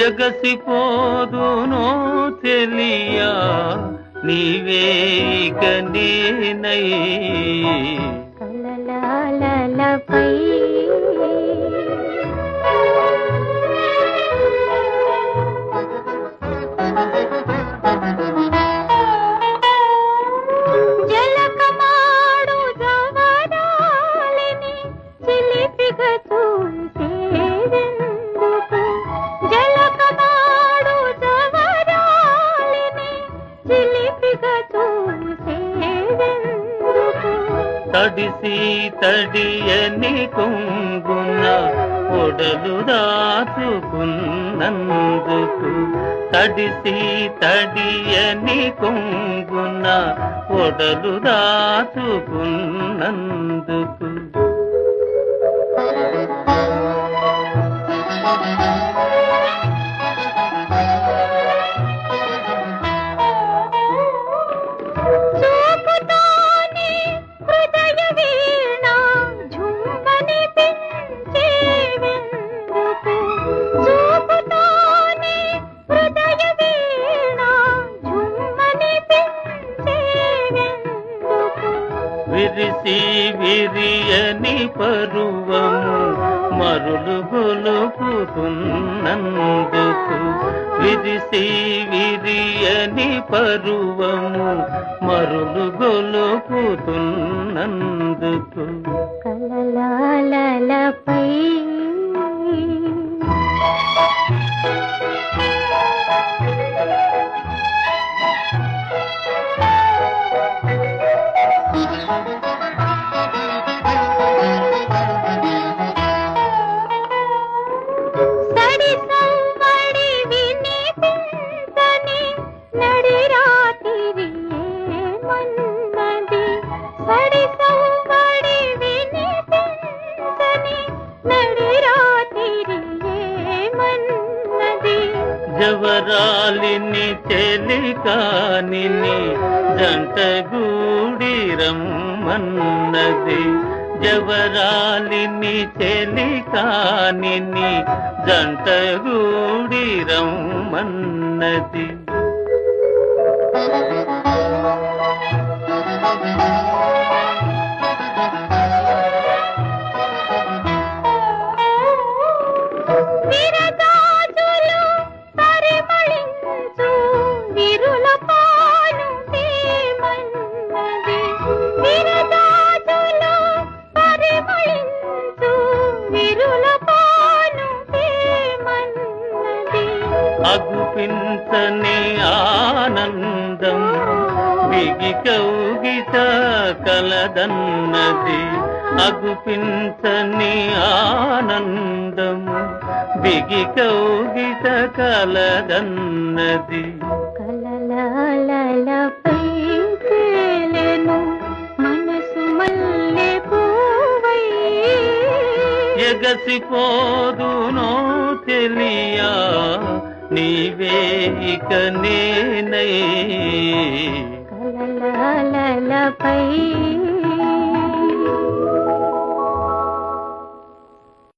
ఎగసిపోదునో తెలియా నీవే ఇక నేనై తడిసి తడియని కొంగున ఒడలు దాచుకున్నందుకు తడిసి తడియని కొంగున ఒడలు దాచుకున్నందుకు Thank you. చేసి విరియని పరువము మరులు గొలుపుతున్నందుకు. విరిసి విరియని పరువము మరులు గొలుపుతున్నందుకు. కలలాలపై జవరాలిని చెలికాని జంటగూడి రమ్మన్నది. జవరాలిని చెలికాని జంటగూడి రమ్మన్నది. అగుపించని ఆనందం బిగి కౌగిట కలదన్నది అగుపించని ఆనందము బిగి కౌగిట కలదన్నది. కలలాలపై మనసు మల్లె పూవై ఎగసిపోదునో తెలియా నీవే ఇక నేనై. కలలాలపై